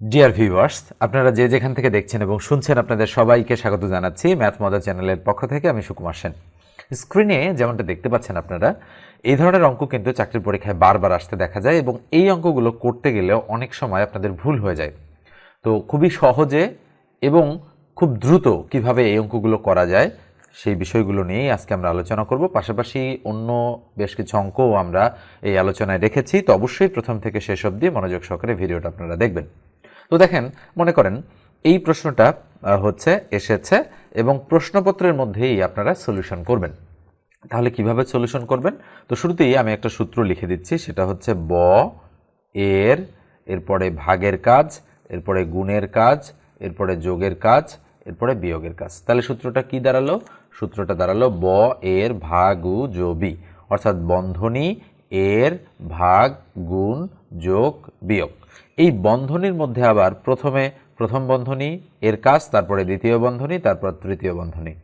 Dear viewers আপনারা যে যেখান থেকে দেখছেন এবং শুনছেন, আপনাদের সবাইকে স্বাগত জানাচ্ছি ম্যাথ মজা চ্যানেলের পক্ষ থেকে। আমি সুকুমার সেন। স্ক্রিনে যেমনটা দেখতে পাচ্ছেন আপনারা, এই ধরনের অঙ্ক কিন্তু চাকরির পরীক্ষায় বারবার আসতে দেখা যায় এবং এই অঙ্কগুলো করতে গেলেও অনেক সময় আপনাদের ভুল হয়ে যায়। তো খুবই সহজে এবং খুব দ্রুত কীভাবে এই অঙ্কগুলো করা যায়, সেই বিষয়গুলো নিয়েই আজকে আমরা আলোচনা করব। পাশাপাশি অন্য বেশ কিছু অঙ্কও আমরা এই আলোচনায় রেখেছি, তো অবশ্যই প্রথম থেকে শেষ অবধি মনোযোগ সহকারে ভিডিওটা আপনারা দেখবেন। তো দেখেন, মনে করেন, এই প্রশ্নটা হচ্ছে, এসেছে, এবং প্রশ্নপত্রের মধ্যেই আপনারা সলিউশন করবেন। তাহলে কীভাবে সলিউশন করবেন? তো শুরুতেই আমি একটা সূত্র লিখে দিচ্ছি, সেটা হচ্ছে ব, এর, এরপরে ভাগের কাজ, এরপরে গুণের কাজ, এরপরে যোগের কাজ, এরপরে বিয়োগের কাজ। তাহলে সূত্রটা কি দাঁড়াল? সূত্রটা দাঁড়াল ব, এর, ভাগ যোবি অর্থাৎ বন্ধনী এর ভাগ, গুণ, যোগ, বিয়োগ। এই বন্ধনীর মধ্যে আবার প্রথমে প্রথম বন্ধনী, এর কাজ, তারপরে দ্বিতীয় বন্ধনী, তারপর তৃতীয় বন্ধনী।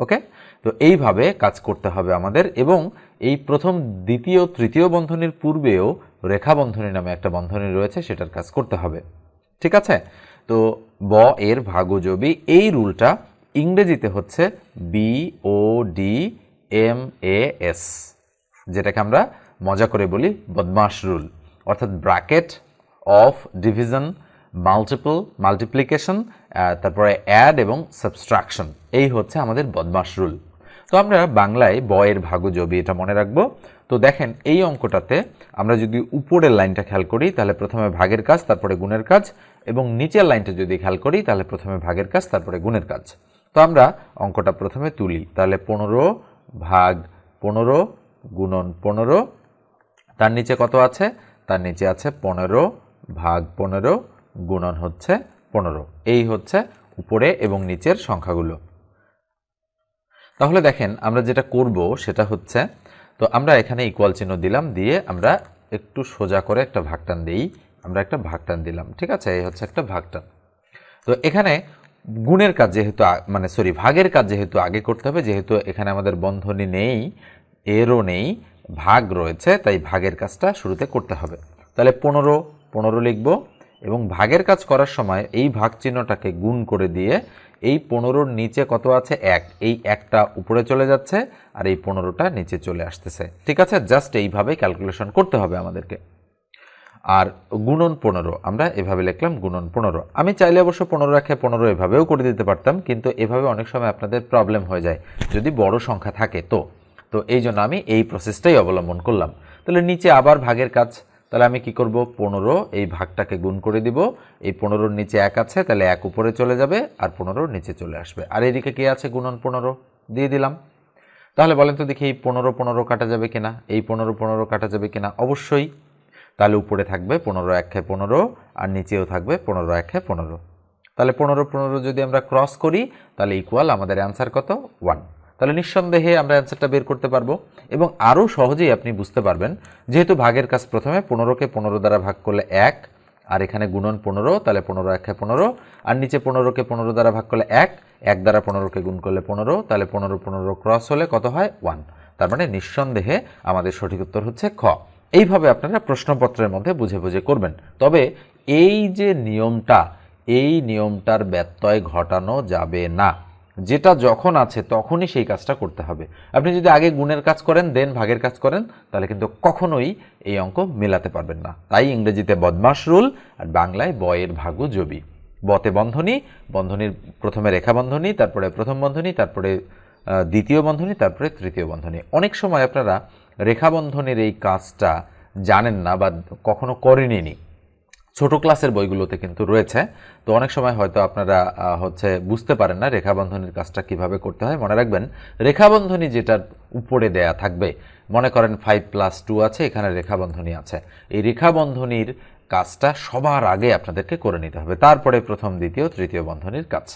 ওকে? তো এইভাবে কাজ করতে হবে আমাদের এবং এই প্রথম দ্বিতীয়, তৃতীয় বন্ধনীর পূর্বেও রেখা বন্ধনী নামে একটা বন্ধনী রয়েছে, সেটার কাজ করতে হবে। ঠিক আছে? তো ব, এর ভাগজবি এই রুলটা ইংরেজিতে হচ্ছে B, O, D, M, A, S, যেটাকে আমরা মজা করে বলি, বদমাশ রুল। অর্থাৎ bracket of division, multiple, multiplication তারপরে অ্যাড এবং সাবস্ট্রাকশন। এই হচ্ছে আমাদের বদমাশ রুল। তো আমরা বাংলায় বয়ের ভাগুজবি এটা মনে রাখব। তো দেখেন, এই অঙ্কটাতে আমরা যদি উপরের লাইনটা খেয়াল করি, তাহলে প্রথমে ভাগের কাজ, তারপরে গুণের কাজ, এবং নিচের লাইনটা যদি খেয়াল করি, তাহলে প্রথমে ভাগের কাজ, তারপরে গুণের কাজ। তো আমরা অঙ্কটা প্রথমে তুলি। তাহলে পনেরো ভাগ পনেরো গুণন পনেরো তার নিচে কত আছে? তার নিচে আছে পনেরো ভাগ পনেরো গুণন হচ্ছে পনেরো। এই হচ্ছে উপরে এবং নিচের সংখ্যাগুলো। তাহলে দেখেন, আমরা যেটা করব সেটা হচ্ছে, তো আমরা এখানে ইকুয়াল চিহ্ন দিলাম, দিয়ে আমরা একটু সোজা করে একটা ভাগটান দিই। আমরা একটা ভাগটান দিলাম, ঠিক আছে? এই হচ্ছে একটা ভাগটান। তো এখানে গুণের কাজ যেহেতু মানে সরি, ভাগের কাজ যেহেতু আগে করতে হবে, যেহেতু এখানে আমাদের বন্ধনী নেই, এরও নেই ভাগ রয়েছে, তাই ভাগের কাজটা শুরুতে করতে হবে। তাহলে পনেরো পনেরো লিখব এবং ভাগের কাজ করার সময় এই ভাগ চিহ্নটাকে গুণ করে দিয়ে এই পনেরোর নিচে কত আছে? এক। এই একটা উপরে চলে যাচ্ছে আর এই পনেরোটা নিচে চলে আসতেছে। ঠিক আছে? জাস্ট এইভাবে ক্যালকুলেশন করতে হবে আমাদেরকে। আর গুণন পনেরো, আমরা এভাবে লিখলাম গুণন পনেরো। আমি চাইলে অবশ্য পনেরো রাখে পনেরো এভাবেও করে দিতে পারতাম, কিন্তু এভাবে অনেক সময় আপনাদের প্রবলেম হয়ে যায়। যদি বড় সংখ্যা থাকে, তো তো এই জন্য আমি এই প্রসেসটাই অবলম্বন করলাম। তাহলে নিচে আবার ভাগের কাজ। তাহলে আমি কি করব? পনেরো, এই ভাগটাকে গুণ করে দিব। এই পনেরোর নিচে এক আছে, তাহলে এক উপরে চলে যাবে আর পনেরোর নিচে চলে আসবে। আর এদিকে কে আছে? গুণন পনেরো, দিয়ে দিলাম। তাহলে বলেন তো দেখি, এই পনেরো পনেরো কাটা যাবে কিনা? এই পনেরো পনেরো কাটা যাবে কিনা? অবশ্যই। তাহলে উপরে থাকবে পনেরো, একে পনেরো, আর নিচেও থাকবে পনেরো, একে পনেরো। তাহলে পনেরো পনেরো যদি আমরা ক্রস করি, তাহলে ইকুয়াল আমাদের অ্যান্সার কত? ওয়ান তাহলে নিঃসন্দেহে আমরা অ্যান্সারটা বের করতে পারব এবং আরও সহজেই আপনি বুঝতে পারবেন, যেহেতু ভাগের কাজ প্রথমে পনেরোকে পনেরো দ্বারা ভাগ করলে এক, আর এখানে গুণন পনেরো, তাহলে পনেরো একে পনেরো, আর নিচে পনেরোকে পনেরো দ্বারা ভাগ করলে এক এক দ্বারা পনেরোকে গুণ করলে পনেরো, তাহলে পনেরো পনেরো ক্রস হলে কত হয়? ওয়ান তার মানে নিঃসন্দেহে আমাদের সঠিক উত্তর হচ্ছে খ। এইভাবে আপনারা প্রশ্নপত্রের মধ্যে বুঝে বুঝে করবেন। তবে এই যে নিয়মটা, এই নিয়মটার ব্যত্যয় ঘটানো যাবে না। যেটা যখন আছে তখনই সেই কাজটা করতে হবে। আপনি যদি আগে গুণের কাজ করেন, দেন ভাগের কাজ করেন, তাহলে কিন্তু কখনোই এই অঙ্ক মেলাতে পারবেন না। তাই ইংরেজিতে বদমাস রুল আর বাংলায় বয়ের ভাগু জবি। বতে বন্ধনী, বন্ধনীর প্রথমে রেখা বন্ধনী, তারপরে প্রথম বন্ধনী, তারপরে দ্বিতীয় বন্ধনী, তারপরে তৃতীয় বন্ধনী। অনেক সময় আপনারা রেখা বন্ধনের এই কাজটা জানেন না বা কখনো করেনি ছোট ক্লাসের বইগুলোতে কিন্তু রয়েছে। তো অনেক সময় হয়তো আপনারা হচ্ছে বুঝতে পারেন না রেখাবন্ধনীর কাজটা কীভাবে করতে হয়। মনে রাখবেন, রেখাবন্ধনী যেটার উপরে দেয়া থাকবে, মনে করেন ফাইভ প্লাস টু আছে, এখানে রেখাবন্ধনী আছে। এই রেখাবন্ধনীর কাজটা সবার আগে আপনাদেরকে করে নিতে হবে। তারপরে প্রথম, দ্বিতীয়, তৃতীয় বন্ধনীর কাজ।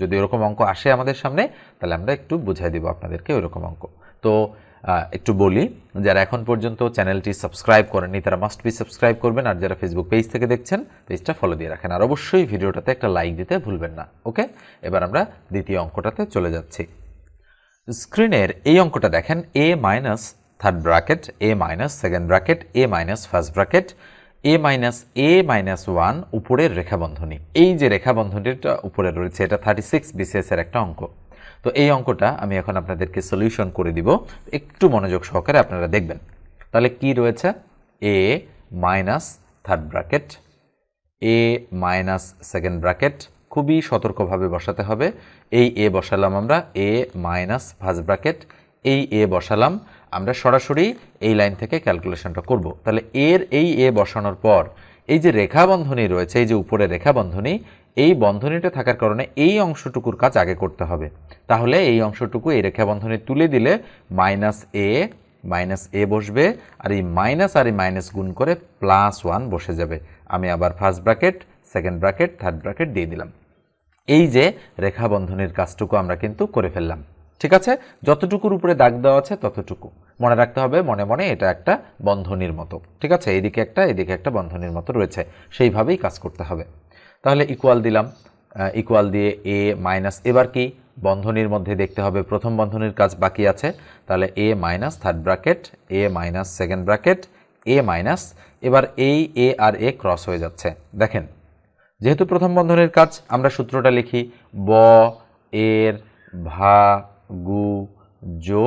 যদি ওরকম অঙ্ক আসে আমাদের সামনে, তাহলে আমরা একটু বুঝাই দিব আপনাদেরকে ওইরকম অঙ্ক। তো একটু বলি, যারা এখন পর্যন্ত চ্যানেলটি সাবস্ক্রাইব করেননি, তারা মাস্ট বি সাবস্ক্রাইব করবেন, আর যারা ফেসবুক পেজ থেকে দেখছেন পেজটা ফলো দিয়ে রাখেন। আর অবশ্যই ভিডিওটাতে একটা লাইক দিতে ভুলবেন না ওকে এবার আমরা দ্বিতীয় অঙ্কটাতে চলে যাচ্ছি। স্ক্রিনের এই অঙ্কটা দেখেন a minus third bracket a minus second bracket a minus first bracket a minus a minus one উপরের রেখাবন্ধনী। এই যে রেখাবন্ধনীটা উপরে রয়েছে, এটা থার্টি সিক্স বিসিএস এর একটা অঙ্ক। তো এই অঙ্কটা আমি এখন আপনাদেরকে সলিউশন করে দিব। একটু মনোযোগ সহকারে আপনারা দেখবেন। তাহলে কি রয়েছে? A minus third bracket a minus second bracket খুবই সতর্কভাবে বসাতে হবে। এই এ বসালাম আমরা এ মাইনাস ফার্স্ট ব্র্যাকেট এই এ বসালাম। আমরা সরাসরি এই লাইন থেকে ক্যালকুলেশনটা করব। তাহলে এর এই এ বসানোর পর, এই যে রেখা বন্ধনী রয়েছে, এই যে উপরে রেখা বন্ধনী এই বন্ধনীটা থাকার কারণে এই অংশটুকুর কাজ আগে করতে হবে। তাহলে এই অংশটুকু এই রেখা বন্ধনী তুলে দিলে মাইনাস এ মাইনাস এ বসবে, আর এই মাইনাস আর এই মাইনাস গুণ করে প্লাস ওয়ান বসে যাবে। আমি আবার first bracket, second bracket, third bracket দিয়ে দিলাম। এই যে রেখা বন্ধনীর কাজটুকু আমরা কিন্তু করে ফেললাম। ঠিক আছে? যতটুকুর উপরে দাগ দেওয়া আছে ততটুকু। মনে রাখতে হবে, মনে মনে এটা একটা বন্ধনীর মতো। ঠিক আছে? এইদিকে একটা এদিকে একটা বন্ধনীর মতো রয়েছে। সেইভাবেই কাজ করতে হবে। তাহলে ইকুয়াল দিলাম ইকুয়াল দিয়ে এ মাইনাস এবার কি? বন্ধনীর মধ্যে দেখতে হবে, প্রথম বন্ধনীর কাজ বাকি আছে, তাহলে a minus third bracket a minus second bracket a minus এবার এই এ আর এ ক্রস হয়ে যাচ্ছে। দেখেন, যেহেতু প্রথম বন্ধনীর কাজ, আমরা সূত্রটা লিখি, ব এর ভা গু জো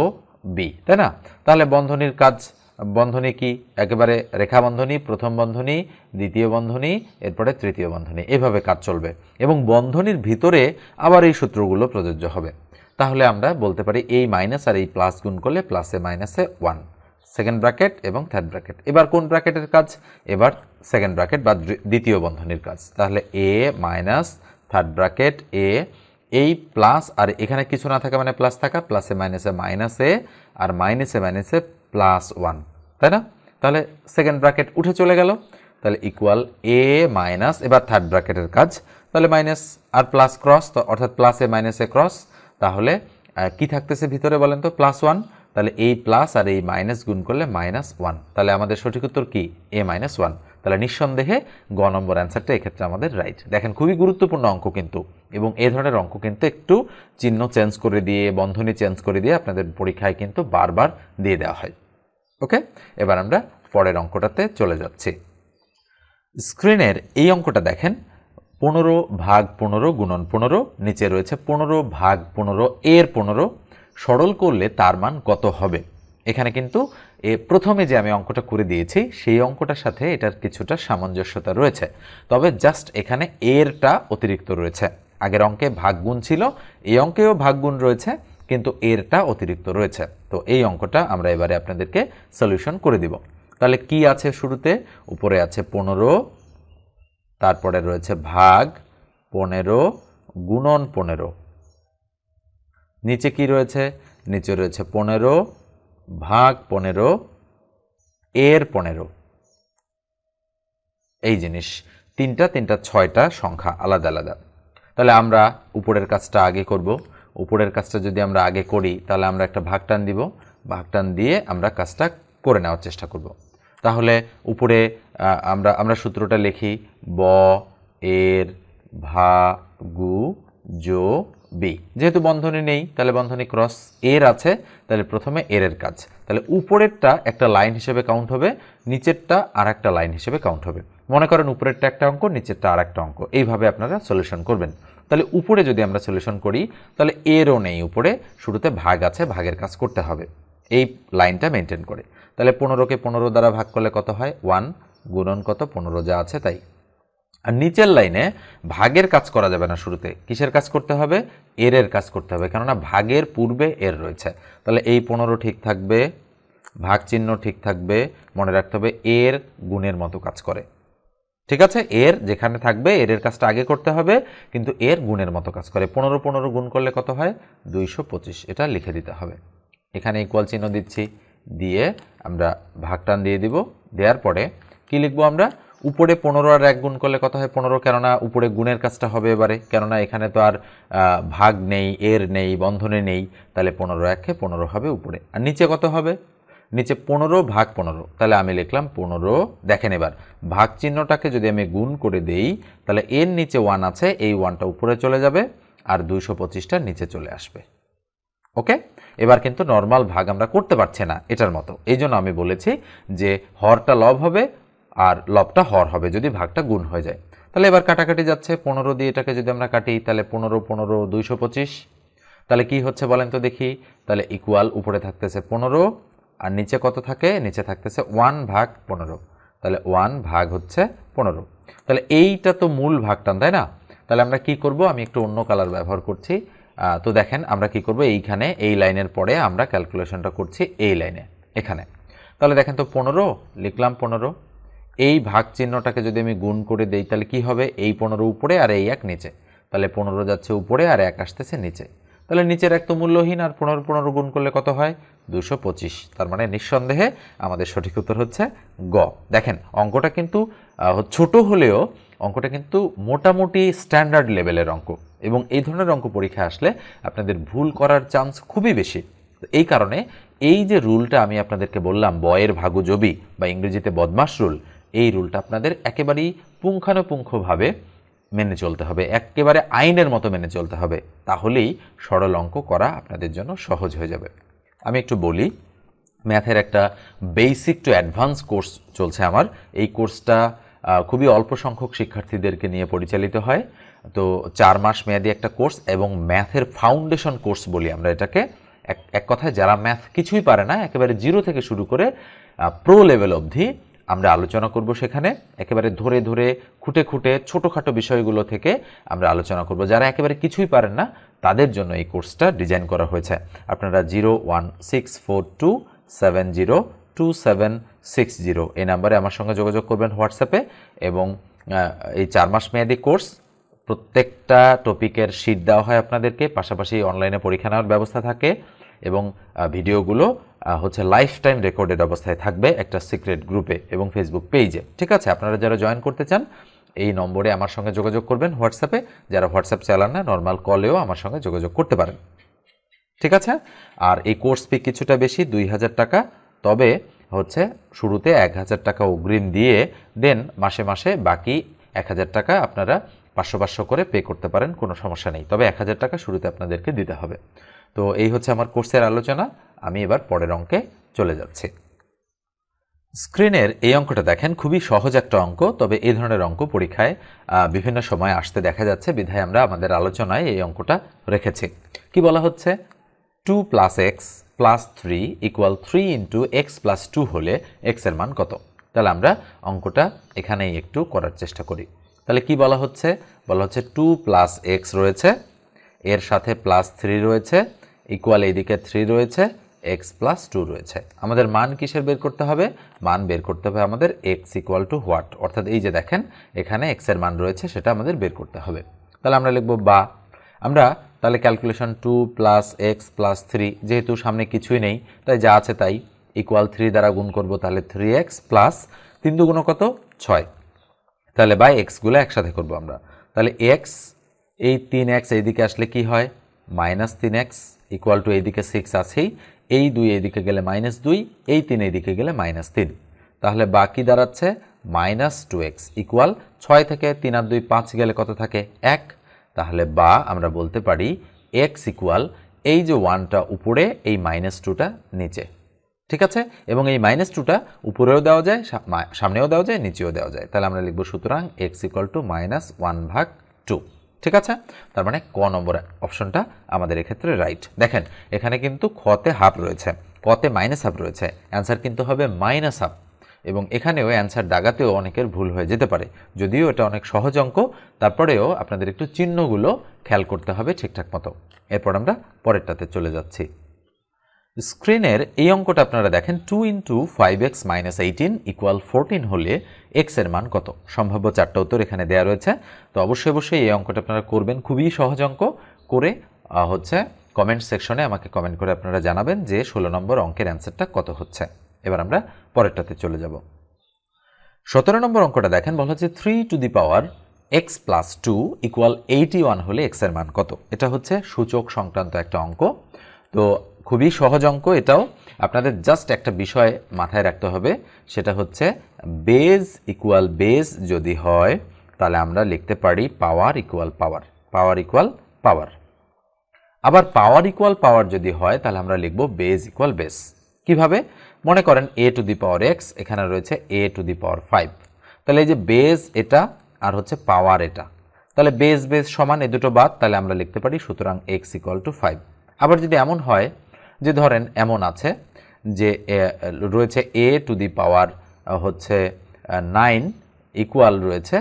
বি তাই না? তাহলে বন্ধনীর কাজ বন্ধনী কি? একেবারে রেখা বন্ধনী, প্রথম বন্ধনী, দ্বিতীয় বন্ধনী, এরপরে তৃতীয় বন্ধনী, এভাবে কাজ চলবে। এবং বন্ধনীর ভিতরে আবার এই সূত্রগুলো প্রযোজ্য হবে। তাহলে আমরা বলতে পারি এই মাইনাস আর এই প্লাস গুণ করলে প্লাসে মাইনাসে ওয়ান সেকেন্ড ব্র্যাকেট এবং থার্ড ব্র্যাকেট এবার কোন ব্র্যাকেটের কাজ? এবার সেকেন্ড ব্র্যাকেট বা দ্বি- দ্বিতীয় বন্ধনীর কাজ। তাহলে a minus third bracket a এই প্লাস আর এখানে কিছু না থাকা মানে প্লাস থাকা প্লাসে মাইনাসে মাইনাসে আর মাইনাসে মাইনাসে প্লাস ওয়ান তাই না? তাহলে সেকেন্ড ব্র্যাকেট উঠে চলে গেল। তাহলে ইকুয়াল এ মাইনাস এবার থার্ড ব্র্যাকেটের কাজ। তাহলে মাইনাস আর প্লাস ক্রস তো অর্থাৎ প্লাসে মাইনাসে ক্রস তাহলে কি থাকতেছে ভিতরে বলেন তো? প্লাস ওয়ান তাহলে এই প্লাস আর এই মাইনাস গুণ করলে মাইনাস ওয়ান তাহলে আমাদের সঠিক উত্তর কি? এ মাইনাস ওয়ান তাহলে নিঃসন্দেহে গ নম্বর অ্যান্সারটা এক্ষেত্রে আমাদের রাইট দেখেন, খুবই গুরুত্বপূর্ণ অঙ্ক কিন্তু, এবং এই ধরনের অঙ্ক কিন্তু একটু চিহ্ন চেঞ্জ করে দিয়ে, বন্ধনী চেঞ্জ করে দিয়ে আপনাদের পরীক্ষায় কিন্তু বারবার দিয়ে দেওয়া হয়। ওকে এবার আমরা পরের অঙ্কটাতে চলে যাচ্ছি। স্ক্রিনের এই অঙ্কটা দেখেন, পনেরো ভাগ পনেরো গুণন পনেরো, নিচে রয়েছে পনেরো ভাগ পনেরো, এর পনেরো, সরল করলে তার মান কত হবে? এখানে কিন্তু এ প্রথমে যে আমি অঙ্কটা করে দিয়েছি, সেই অঙ্কটার সাথে এটার কিছুটা সামঞ্জস্যতা রয়েছে। তবে জাস্ট এখানে এরটা অতিরিক্ত রয়েছে। আগের অঙ্কে ভাগগুণ ছিল, এই অঙ্কেও ভাগগুণ রয়েছে। কিন্তু এরটা অতিরিক্ত রয়েছে। তো এই অঙ্কটা আমরা এবারে আপনাদেরকে সলিউশন করে দিব। তাহলে কি আছে শুরুতে? উপরে আছে পনেরো, তারপরে রয়েছে ভাগ পনেরো গুণন পনেরো। নিচে কি রয়েছে? নিচে রয়েছে পনেরো ভাগ পনেরো, এর পনেরো। এই জিনিস, তিনটা তিনটা, ছয়টা সংখ্যা আলাদা আলাদা। তাহলে আমরা উপরের কাজটা আগে করব। উপরের কাজটা যদি আমরা আগে করি, তাহলে আমরা একটা ভাগটান দিব। ভাগটান দিয়ে আমরা কাজটা করে নেওয়ার চেষ্টা করব। তাহলে উপরে আমরা আমরা সূত্রটা লিখি, ব এর ভা গু জো বি যেহেতু বন্ধনী নেই, তাহলে বন্ধনী ক্রস এর আছে, তাহলে প্রথমে এর এর কাজ। তাহলে উপরেরটা একটা লাইন হিসেবে কাউন্ট হবে, নিচেরটা আর একটা লাইন হিসেবে কাউন্ট হবে। মনে করেন উপরেরটা একটা অঙ্ক, নিচেরটা আর একটা অঙ্ক। এইভাবে আপনারা সলিউশন করবেন। তাহলে উপরে যদি আমরা সলিউশন করি, তাহলে এরও নেই উপরে, শুরুতে ভাগ আছে, ভাগের কাজ করতে হবে। এই লাইনটা মেনটেন করে। তাহলে পনেরোকে পনেরো দ্বারা ভাগ করলে কত হয়? ওয়ান গুণন কত? পনেরো যা আছে তাই। আর নিচের লাইনে ভাগের কাজ করা যাবে না শুরুতে। কিসের কাজ করতে হবে? এর এর কাজ করতে হবে, কেননা ভাগের পূর্বে এর রয়েছে। তাহলে এই পনেরো ঠিক থাকবে, ভাগ চিহ্ন ঠিক থাকবে, মনে রাখতে হবে এর গুণের মতো কাজ করে। ঠিক আছে? এর যেখানে থাকবে, এর এর কাজটা আগে করতে হবে, কিন্তু এর গুণের মতো কাজ করে। পনেরো পনেরো গুণ করলে কত হয়? দুইশো পঁচিশ। এটা লিখে দিতে হবে। এখানে ইকুয়াল চিহ্ন দিচ্ছি। দিয়ে আমরা ভাগটান দিয়ে দিব। দেওয়ার পরে কি লিখব আমরা? উপরে পনেরো আর এক গুণ করলে কত হয়? পনেরো। কেননা উপরে গুণের কাজটা হবে এবারে। কেননা এখানে তো আর ভাগ নেই, এর নেই, বন্ধনে নেই। তাহলে পনেরো একে পনেরো হবে উপরে। আর নিচে কত হবে? নিচে পনেরো ভাগ পনেরো। তাহলে আমি লিখলাম পনেরো। দেখেন এবার, ভাগ চিহ্নটাকে যদি আমি গুণ করে দেই, তাহলে এর নিচে ওয়ান আছে, এই ওয়ানটা উপরে চলে যাবে আর দুইশো পঁচিশটা নিচে চলে আসবে। ওকে? এবার কিন্তু নর্মাল ভাগ আমরা করতে পারছি না এটার মতো। এই জন্য আমি বলেছি যে হরটা লব হবে আর লবটা হর হবে যদি ভাগটা গুণ হয়ে যায়। তাহলে এবার কাটাকাটি যাচ্ছে, পনেরো দিয়ে এটাকে যদি আমরা কাটি, তাহলে পনেরো পনেরো, দুইশো পঁচিশ। তাহলে কি হচ্ছে বলেন তো দেখি। তাহলে ইকুয়াল উপরে থাকতেছে পনেরো আর নিচে কত থাকে? নিচে থাকতেছে ওয়ান ভাগ পনেরো। তাহলে ওয়ান ভাগ হচ্ছে পনেরো। তাহলে এইটা তো মূল ভাগটান, তাই না? তাহলে আমরা কি করব? আমি একটু অন্য কালার ব্যবহার করছি। তো দেখেন আমরা কি করব? এইখানে, এই লাইনের পরে আমরা ক্যালকুলেশনটা করছি এই লাইনে, এখানে। তাহলে দেখেন তো পনেরো, লিখলাম পনেরো। এই ভাগ চিহ্নটাকে যদি আমি গুণ করে দেই, তাহলে কি হবে? এই পনেরো উপরে আর এই এক নিচে। তাহলে পনেরো যাচ্ছে উপরে আর এক আসতেছে নিচে। তাহলে নিচের এক তো মূল্যহীন, আর পনেরো পনেরো গুণ করলে কত হয়? দুশো পঁচিশ। তার মানে নিঃসন্দেহে আমাদের সঠিক উত্তর হচ্ছে গ। দেখেন, অঙ্কটা কিন্তু ছোট হলেও অঙ্কটা কিন্তু মোটামুটি স্ট্যান্ডার্ড লেভেলের অঙ্ক এবং এই ধরনের অঙ্ক পরীক্ষায় আসলে আপনাদের ভুল করার চান্স খুবই বেশি। এই কারণে এই যে রুলটা আমি আপনাদেরকে বললাম, বয়ের ভাগু জবি বা ইংরেজিতে বদমাস রুল, এই রুলটা আপনাদের একেবারেই পুঙ্খানুপুঙ্খভাবে মেনে চলতে হবে, একেবারে আইনের মতো মেনে চলতে হবে। তাহলেই সরল অঙ্ক করা আপনাদের জন্য সহজ হয়ে যাবে। আমি একটু বলি, ম্যাথের একটা বেসিক টু অ্যাডভান্স কোর্স চলছে আমার। এই কোর্সটা খুবই অল্প সংখ্যক শিক্ষার্থীদেরকে নিয়ে পরিচালিত হয়। তো চার মাস মেয়াদি একটা কোর্স এবং ম্যাথের ফাউন্ডেশন কোর্স বলি আমরা এটাকে। এক এক কথায় যারা ম্যাথ কিছুই পারে না, একেবারে জিরো থেকে শুরু করে প্রো লেভেল অবধি আমরা আলোচনা করব সেখানে। একেবারে ধরে ধরে, খুঁটে খুঁটে ছোটোখাটো বিষয়গুলো থেকে আমরা আলোচনা করব। যারা একেবারে কিছুই পারেন না, তাদের জন্য এই কোর্সটা ডিজাইন করা হয়েছে। আপনারা zero one six four two seven zero two seven six zero এই নাম্বারে আমার সঙ্গে যোগাযোগ করবেন হোয়াটসঅ্যাপে এবং এই চার মাস মেয়াদি কোর্স প্রত্যেকটা টপিকের শিট দেওয়া হয় আপনাদেরকে। পাশাপাশি অনলাইনে পরীক্ষা নেওয়ার ব্যবস্থা থাকে। এবং ভিডিওগুলো হচ্ছে লাইফ টাইম রেকর্ডেড অবস্থায় থাকবে একটা সিক্রেট গ্রুপে এবং ফেসবুক পেজে ঠিক আছে? আপনারা যারা জয়েন করতে চান, এই নম্বরে আমার সঙ্গে যোগাযোগ করবেন হোয়াটসঅ্যাপে যারা হোয়াটসঅ্যাপ চালান না নর্মাল কলেও আমার সঙ্গে যোগাযোগ করতে পারেন। ঠিক আছে? আর এই কোর্স ফি কিছুটা বেশি, দুই হাজার টাকা। তবে, হচ্ছে শুরুতে এক হাজার টাকা অগ্রিম দিয়ে দেন মাসে মাসে, বাকি এক হাজার টাকা আপনারা পাঁচশো করে পে করতে পারেন, কোনো সমস্যা নেই। তবে এক হাজার টাকা শুরুতে আপনাদেরকে দিতে হবে। তো এই হচ্ছে আমার কোর্সের আলোচনা। আমি এবার পরের অঙ্কে চলে যাচ্ছি। স্ক্রিনের এই অঙ্কটা দেখেন, খুবই সহজ একটা অঙ্ক, তবে এই ধরনের অঙ্ক পরীক্ষায় বিভিন্ন সময় আসতে দেখা যাচ্ছে, বিধায় আমরা আমাদের আলোচনায় এই অঙ্কটা রেখেছি। কি বলা হচ্ছে? Two plus x plus three equal three into x plus two হলে এক্সের মান কত? তাহলে আমরা অঙ্কটা এখানেই একটু করার চেষ্টা করি। তাহলে কি বলা হচ্ছে? বলা হচ্ছে টু প্লাস এক্স রয়েছে, এর সাথে প্লাস থ্রি রয়েছে ইকুয়াল এইদিকে থ্রি রয়েছে এক্স প্লাস টু রয়েছে। আমাদের মান কিসের বের করতে হবে? মান বের করতে হবে আমাদের এক্স ইকুয়াল টু হোয়াট অর্থাৎ এই যে দেখেন, এখানে এক্সের মান রয়েছে, সেটা আমাদের বের করতে হবে। তাহলে আমরা লিখব বা। আমরা তাহলে calculation two plus x plus three যেহেতু সামনে কিছুই নেই, তাই যা আছে তাই ইকুয়াল থ্রি দ্বারা গুণ করব, তাহলে থ্রি এক্স প্লাস তিন দুগুণ কত? ছয়। তাহলে বাই এক্সগুলো একসাথে করব আমরা। তাহলে এক্স এই তিন এক্স এইদিকে আসলে কি হয়? মাইনাস তিন এক্স ইকুয়াল টু এইদিকে সিক্স আছেই, এই দুই এইদিকে গেলে মাইনাস দুই, এই তিন এইদিকে গেলে মাইনাস তিন। তাহলে বাকি দাঁড়াচ্ছে মাইনাস টু এক্স ইকুয়াল ছয় থেকে তিন আর দুই পাঁচ গেলে কত থাকে? এক। তাহলে বা আমরা বলতে পারি এক্স ইকুয়াল এই যে ওয়ানটা উপরে, এই মাইনাস টুটা নিচে। ঠিক আছে? এবং এই মাইনাস টুটা উপরেও দেওয়া যায় সামনেও দেওয়া যায়, নিচেও দেওয়া যায়। তাহলে আমরা লিখব সুতরাং x equal to minus one ভাগ টু ঠিক আছে? তার মানে ক নম্বর অপশনটা আমাদের এক্ষেত্রে রাইট দেখেন, এখানে কিন্তু খতে হাফ রয়েছে, কতে মাইনাস হাফ রয়েছে অ্যান্সার কিন্তু হবে মাইনাস হাফ এবং এখানেও অ্যান্সার ডাগাতেও অনেকের ভুল হয়ে যেতে পারে। যদিও এটা অনেক সহজ অঙ্ক, তারপরেও আপনাদের একটু চিহ্নগুলো খেয়াল করতে হবে ঠিকঠাক মতো। এরপর আমরা পরেরটাতে চলে যাচ্ছি। স্ক্রিনের এই অঙ্কটা আপনারা দেখেন two into five x minus eighteen equal fourteen হলে এক্সের মান কত? সম্ভাব্য চারটা উত্তর এখানে দেওয়া রয়েছে। তো অবশ্যই অবশ্যই এই অঙ্কটা আপনারা করবেন। খুবই সহজ অঙ্ক। করে হচ্ছে কমেন্ট সেকশনে আমাকে কমেন্ট করে আপনারা জানাবেন যে ষোলো নম্বর অঙ্কের অ্যান্সারটা কত হচ্ছে। এবার আমরা পরেরটাতে চলে যাব। সতেরো নম্বর অঙ্কটা দেখেন, বলা হচ্ছে three to the power x plus two equal eighty one হলে এক্সের মান কত? এটা হচ্ছে সূচক সংক্রান্ত একটা অঙ্ক। তো খুবই সহজ অঙ্ক এটাও। আপনাদের জাস্ট একটা বিষয় মাথায় রাখতে হবে, সেটা হচ্ছে বেজ ইকুয়াল বেজ যদি হয়, তাহলে আমরা লিখতে পারি পাওয়ার ইকুয়াল পাওয়ার পাওয়ার ইকুয়াল পাওয়ার আবার পাওয়ার ইকুয়াল পাওয়ার যদি হয়, তাহলে আমরা লিখব বেজ ইকুয়াল বেস কীভাবে? মনে করেন এ টু দি পাওয়ার এক্স এখানে রয়েছে এ টু দি পাওয়ার ফাইভ তাহলে এই যে বেজ এটা আর হচ্ছে পাওয়ার এটা। তাহলে বেজ বেজ সমান, এ দুটো বাদ, তাহলে আমরা লিখতে পারি সুতরাং এক্স ইকুয়াল টু ফাইভ আবার যদি এমন হয় যে ধরেন এমন আছে যে রয়েছে এ টু দি পাওয়ার হচ্ছে নাইন ইকুয়াল রয়েছে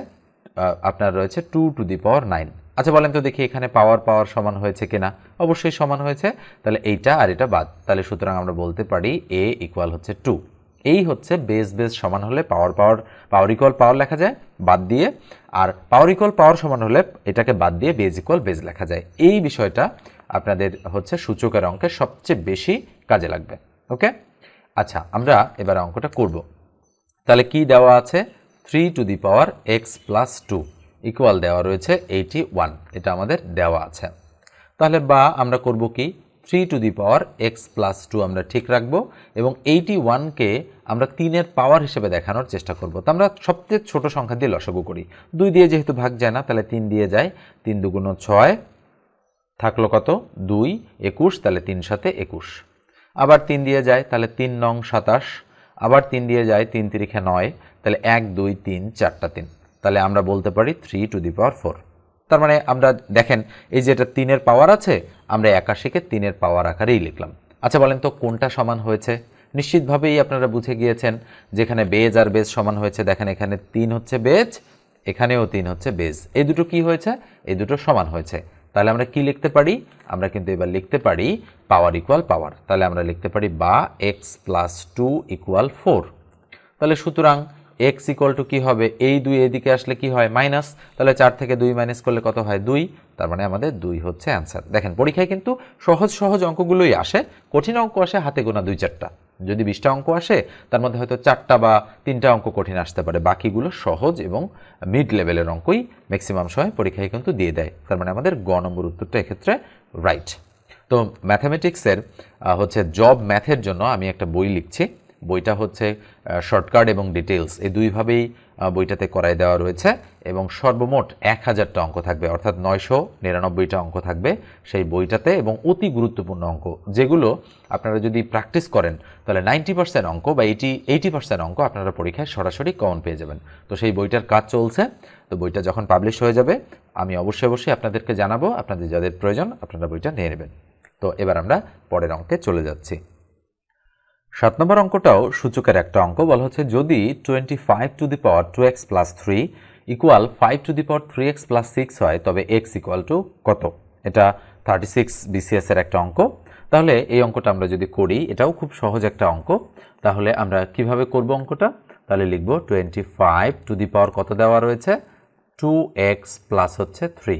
আপনার রয়েছে two to the power nine. আচ্ছা বলেন তো দেখি এখানে পাওয়ার পাওয়ার সমান হয়েছে কিনা। অবশ্যই সমান হয়েছে। তাহলে এইটা আর এটা বাদ। তাহলে সুতরাং আমরা বলতে পারি এ ইকুয়াল হচ্ছে টু। এই হচ্ছে বেস বেস সমান হলে পাওয়ার পাওয়ার পাওয়ার ইকুয়াল পাওয়ার লেখা যায়, বাদ দিয়ে। আর পাওয়ার ইকুয়াল পাওয়ার সমান হলে এটাকে বাদ দিয়ে বেজ ইকুয়াল বেজ লেখা যায়। এই বিষয়টা আপনাদের হচ্ছে সূচকের অঙ্কের সবচেয়ে বেশি কাজে লাগবে, ওকে? আচ্ছা আমরা এবার অঙ্কটা করব। তাহলে কি দেওয়া আছে? Three to the power x plus two equal দেওয়া রয়েছে এইটি ওয়ান এটা আমাদের দেওয়া আছে। তাহলে বা আমরা করব কি? Three to the power x plus two আমরা ঠিক রাখব এবং এইটি ওয়ানকে আমরা তিনের পাওয়ার হিসেবে দেখানোর চেষ্টা করব। তো আমরা সবচেয়ে ছোট সংখ্যা দিয়ে লসাগু করি। দুই দিয়ে যেহেতু ভাগ যায় না, তাহলে তিন দিয়ে যায়, তিন দুগুণ ছয় থাকল কত? দুই, একুশ, তাহলে তিন সাথে একুশ। আবার তিন দিয়ে যায়, তাহলে তিন নং সাতাশ। আবার তিন দিয়ে যায়, তিন তিরিখে নয়, তাহলে এক, দুই, তিন, চারটা তিন। তাহলে আমরা বলতে পারি three to the power four তার মানে আমরা দেখেন, এই যে এটা তিনের পাওয়ার আছে, আমরা একাশিকে তিনের পাওয়ার আকারেই লিখলাম। আচ্ছা বলেন তো, কোনটা সমান হয়েছে? নিশ্চিতভাবেই আপনারা বুঝে গিয়েছেন, যেখানে বেজ আর বেজ সমান হয়েছে, দেখেন এখানে তিন হচ্ছে বেজ এখানেও তিন হচ্ছে বেজ এই দুটো কি হয়েছে? এই দুটো সমান হয়েছে। তাহলে আমরা কি লিখতে পারি? আমরা কিন্তু এবার লিখতে পারি পাওয়ার ইকুয়াল পাওয়ার তাহলে আমরা লিখতে পারি বা x plus two equal four তাহলে সুতরাং এক্স ইকুয়াল টু কী হবে? এই দুই এদিকে আসলে কি হয়? মাইনাস তাহলে চার থেকে দুই মাইনাস করলে কত হয়? দুই। তার মানে আমাদের দুই হচ্ছে অ্যান্সার দেখেন, পরীক্ষায় কিন্তু সহজ সহজ অঙ্কগুলোই আসে, কঠিন অঙ্ক আসে, হাতে গোনা দুই চারটা। যদি বিশটা অঙ্ক আসে, তার মধ্যে হয়তো চারটা বা তিনটা অঙ্ক কঠিন আসতে পারে। বাকিগুলো সহজ এবং মিড লেভেলের অঙ্কই ম্যাক্সিমাম সময় পরীক্ষায় কিন্তু দিয়ে দেয়। তার মানে আমাদের গ নম্বর উত্তরটা এক্ষেত্রে রাইট তো ম্যাথামেটিক্সের হচ্ছে জব ম্যাথের জন্য আমি একটা বই লিখছি। বইটা হচ্ছে শর্টকাট এবং ডিটেলস এই দুইভাবেই বইটাতে করাই দেওয়া রয়েছে এবং সর্বমোট এক হাজারটা অঙ্ক থাকবে, অর্থাৎ নয়শো নিরানব্বইটা অঙ্ক থাকবে সেই বইটাতে এবং অতি গুরুত্বপূর্ণ অঙ্ক, যেগুলো আপনারা যদি প্র্যাকটিস করেন, তাহলে নাইনটি পার্সেন্ট অঙ্ক বা এইটি এইটি পার্সেন্ট অঙ্ক আপনারা পরীক্ষায় সরাসরি কমন পেয়ে যাবেন। তো সেই বইটার কাজ চলছে, তো বইটা যখন পাবলিশ হয়ে যাবে, আমি অবশ্যই অবশ্যই আপনাদেরকে জানাব, আপনাদের যাদের প্রয়োজন আপনারা বইটা নিয়ে নেবেন। তো এবার আমরা পরের অঙ্কে চলে যাচ্ছি। সাত নম্বর অঙ্কটাও সূচকের একটা অঙ্ক। বলা হচ্ছে যদি twenty five to the power two x plus three equal five to the power three x plus six হয়, তবে এক্স ইকুয়াল টু কত? এটা থার্টি সিক্স বিসিএস এর একটা অঙ্ক। তাহলে এই অঙ্কটা আমরা যদি করি, এটাও খুব সহজ একটা অঙ্ক। তাহলে আমরা কীভাবে করব অঙ্কটা? তাহলে লিখব twenty five to the power কত দেওয়া রয়েছে? টু এক্স প্লাস হচ্ছে three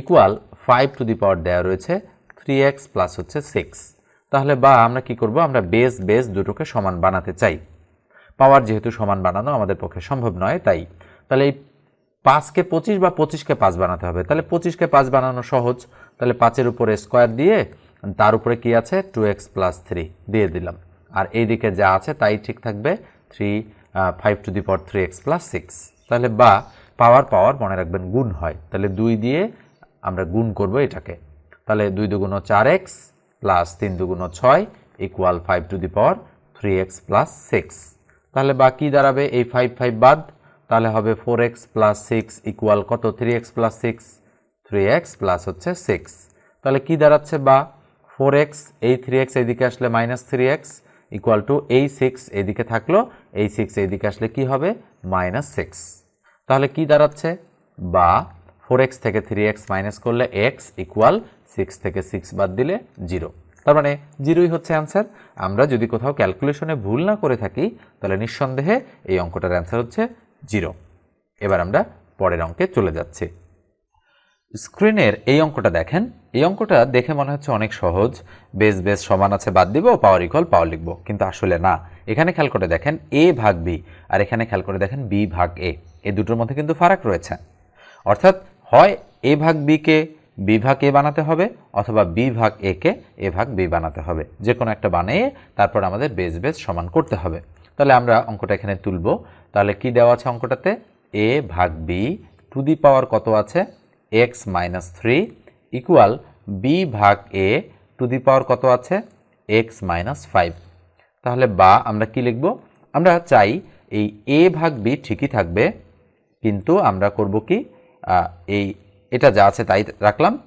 equal five to the power দেওয়া রয়েছে থ্রি এক্স প্লাস হচ্ছে সিক্স তাহলে বা আমরা কি করব? আমরা বেস বেস দুটোকে সমান বানাতে চাই। পাওয়ার যেহেতু সমান বানানো আমাদের পক্ষে সম্ভব নয়, তাই। তাহলে এই পাঁচকে পঁচিশ বা পঁচিশকে পাঁচ বানাতে হবে। তাহলে পঁচিশকে পাঁচ বানানো সহজ। তাহলে পাঁচের উপরে স্কোয়ার দিয়ে, তার উপরে কি আছে? টু এক্স প্লাস থ্রি দিয়ে দিলাম। আর এইদিকে যা আছে তাই ঠিক থাকবে। Three five to the power three x plus six তাহলে বা পাওয়ার পাওয়ার মনে রাখবেন গুণ হয়। তাহলে দুই দিয়ে আমরা গুণ করব এটাকে। তাহলে দুই দুগুণ চার এক্স প্লাস তিন দুগুণ ছয় equal five to the power three x plus six তাহলে বাকি দাঁড়াবে এই ফাইভ ফাইভ বাদ। তাহলে হবে four x plus six equal কত? Three x plus six three x plus হচ্ছে সিক্স তাহলে কি দাঁড়াচ্ছে বা? ফোর এক্স এই থ্রি এক্স এইদিকে আসলে minus three x equal to এই সিক্স এইদিকে থাকল, এই সিক্স এইদিকে আসলে কি হবে? মাইনাস সিক্স তাহলে কি দাঁড়াচ্ছে? বা ফোর এক্স থেকে থ্রি এক্স মাইনাস করলে এক্স ইকুয়াল সিক্স থেকে সিক্স বাদ দিলে জিরো তার মানে জিরোই হচ্ছে অ্যান্সার আমরা যদি কোথাও ক্যালকুলেশনে ভুল না করে থাকি, তাহলে নিঃসন্দেহে এই অঙ্কটার অ্যান্সার হচ্ছে জিরো এবার আমরা পরের অঙ্কে চলে যাচ্ছি। স্ক্রিনের এই অঙ্কটা দেখেন। এই অঙ্কটা দেখে মনে হচ্ছে অনেক সহজ। বেস বেস সমান আছে, বাদ দিব পাওয়ার ইকুয়াল পাওয়ার লিখব। কিন্তু আসলে না। এখানে খেয়াল করে দেখেন এ ভাগ বি আর এখানে খেয়াল করে দেখেন বি ভাগ এ এই দুটোর মধ্যে কিন্তু ফারাক রয়েছে। অর্থাৎ হয় এ ভাগ বিকে বি ভাগ এ বানাতে হবে অথবা বি ভাগ এ কে এ ভাগ বি বানাতে হবে। যে কোনো একটা বানিয়ে তারপর আমাদের বেস বেস সমান করতে হবে। তাহলে আমরা অঙ্কটা এখানে তুলব। তাহলে কি দেওয়া আছে অঙ্কটাতে? এ ভাগ বি টু দি পাওয়ার কত আছে? X minus three equal b ভাগ এ টু দি পাওয়ার কত আছে? X minus five. তাহলে বা আমরা কি লিখব? আমরা চাই এই এ ভাগ বি ঠিকই থাকবে, কিন্তু আমরা করব কি? এই এটা যা আছে তাই রাখলাম।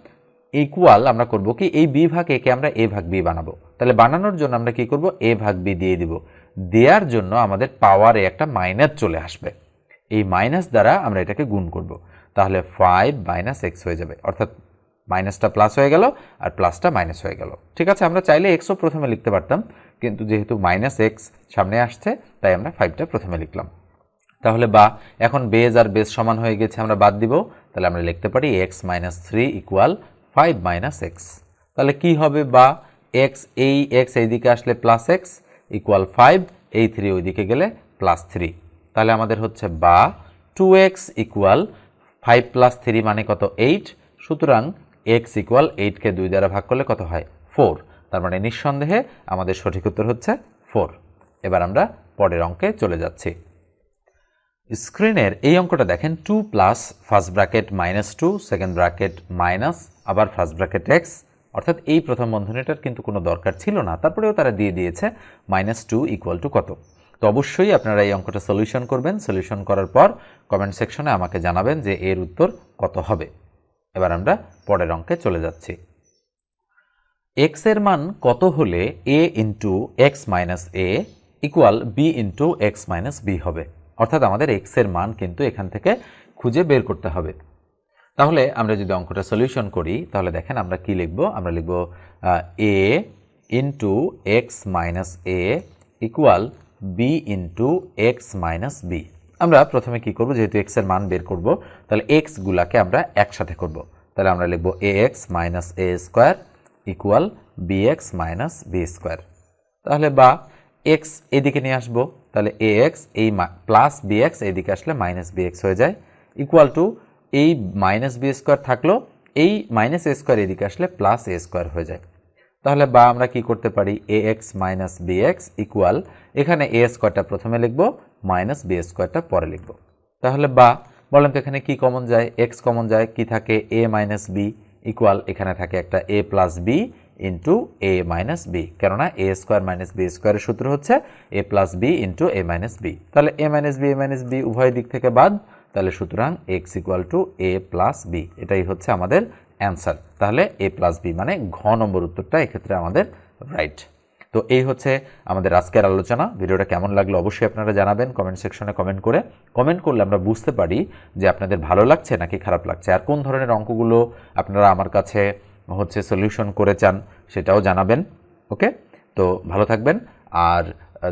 ইকুয়াল আমরা করব কি? এই বি ভাগ একে আমরা এ ভাগ বি বানাবো। তাহলে বানানোর জন্য আমরা কি করব? এ ভাগ বি দিয়ে দিব। দেওয়ার জন্য আমাদের পাওয়ারে একটা মাইনাস চলে আসবে। এই মাইনাস দ্বারা আমরা এটাকে গুণ করব। তাহলে ফাইভ মাইনাস এক্স হয়ে যাবে। অর্থাৎ মাইনাসটা প্লাস হয়ে গেল আর প্লাসটা মাইনাস হয়ে গেল। ঠিক আছে? আমরা চাইলে এক্সও প্রথমে লিখতে পারতাম। কিন্তু যেহেতু মাইনাস এক্স সামনে আসছে, তাই আমরা ফাইভটা প্রথমে লিখলাম। তাহলে বা, এখন বেজ আর বেজ সমান হয়ে গেছে, আমরা বাদ দিব। তাহলে আমরা লিখতে পারি x minus three equal five minus x তাহলে কি হবে বা এক্স এই এক্স এইদিকে আসলে প্লাস এক্স ইকুয়াল ফাইভ এই থ্রি ওইদিকে গেলে প্লাস থ্রি তাহলে আমাদের হচ্ছে বা two x equal five plus three মানে কত এইট সুতরাং এক্স ইকুয়াল এইটকে দুই দ্বারা ভাগ করলে কত হয় ফোর তার মানে নিঃসন্দেহে আমাদের সঠিক উত্তর হচ্ছে ফোর এবার আমরা পরের অঙ্কে চলে যাচ্ছি। স্ক্রিনের এই অঙ্কটা দেখেন two plus first bracket minus two second bracket minus আবার ফার্স্ট ব্র্যাকেট এক্স অর্থাৎ এই প্রথম বন্ধনীটার কিন্তু কোনো দরকার ছিল না, তারপরেও তারা দিয়ে দিয়েছে মাইনাস টু ইকুয়াল টু কত। তো অবশ্যই আপনারা এই অঙ্কটা সলিউশন করবেন সলিউশন করার পর কমেন্ট সেকশনে আমাকে জানাবেন যে এর উত্তর কত হবে। এবার আমরা পরের অঙ্কে চলে যাচ্ছি। এক্সের মান কত হলে a into x minus a equal b into x minus b হবে? অর্থাৎ আমাদের এক্সের মান কিন্তু এখান থেকে খুঁজে বের করতে হবে। তাহলে আমরা যদি অঙ্কটা সলিউশন করি, তাহলে দেখেন আমরা কি লিখব? আমরা লিখব a into x minus a equal b into x minus b আমরা প্রথমে কি করব? যেহেতু এক্সের মান বের করব, তাহলে এক্সগুলাকে আমরা একসাথে করব। তাহলে আমরা লিখব a x minus a square equal b x minus b square তাহলে বা এক্স এদিকে নিয়ে আসব। তাহলে এ এক্স এই প্লাস বি এক্স এইদিকে আসলে মাইনাস বি এক্স হয়ে যায়। ইকুয়াল টু এই মাইনাস বি স্কোয়ার থাকল, এই মাইনাস এ স্কোয়ার এদিকে আসলে প্লাস এ স্কোয়ার হয়ে যায়। তাহলে বা আমরা কি করতে পারি? A x minus b x equal এখানে এ স্কোয়ারটা প্রথমে লিখব মাইনাস বি স্কোয়ারটা পরে লিখব। তাহলে বা, বলেন তো এখানে কি কমন যায়? এক্স কমন যায়, কি থাকে? এ মাইনাস বি ইকুয়াল এখানে থাকে একটা a plus b into a minus b কেননা এ স্কোয়ার মাইনাস বি স্কোয়ারের সূত্র হচ্ছে a plus b into a minus b তাহলে a minus b a minus b উভয় দিক থেকে বাদ, তাহলে সুতরাং x equal to a plus b এটাই হচ্ছে আমাদের অ্যান্সার তাহলে এ প্লাস বি মানে ঘ নম্বর উত্তরটা এক্ষেত্রে আমাদের রাইট তো এই হচ্ছে আমাদের আজকের আলোচনা। ভিডিওটা কেমন লাগল অবশ্যই আপনারা জানাবেন কমেন্ট সেকশনে কমেন্ট করে। কমেন্ট করলে আমরা বুঝতে পারি যে আপনাদের ভালো লাগছে নাকি খারাপ লাগছে। আর কোন ধরনের অঙ্কগুলো আপনারা আমার কাছে হচ্ছে সলিউশন করে চান, সেটাও জানাবেন ওকে তো ভালো থাকবেন, আর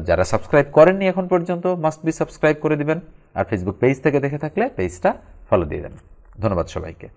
যারা সাবস্ক্রাইব করেননি এখন পর্যন্ত মাস্ট বি সাবস্ক্রাইব করে দিবেন, আর ফেসবুক পেজ থেকে দেখে থাকলে পেজটা ফলো দিয়ে দেন ধন্যবাদ সবাইকে।